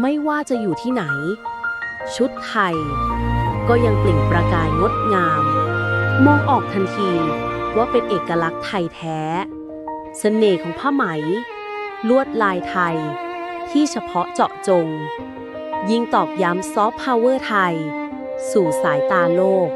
ไม่ว่าจะอยู่ที่ไหน ชุดไทย ก็ยังเปล่งประกายงดงาม มองออกทันทีว่าเป็นเอกลักษณ์ไทยแท้ เสน่ห์ของผ้าไหม ลวดลายไทย ที่เฉพาะเจาะจง ยิ่งตอกย้ำซอฟต์พาวเวอร์ไทย สู่สายตาโลก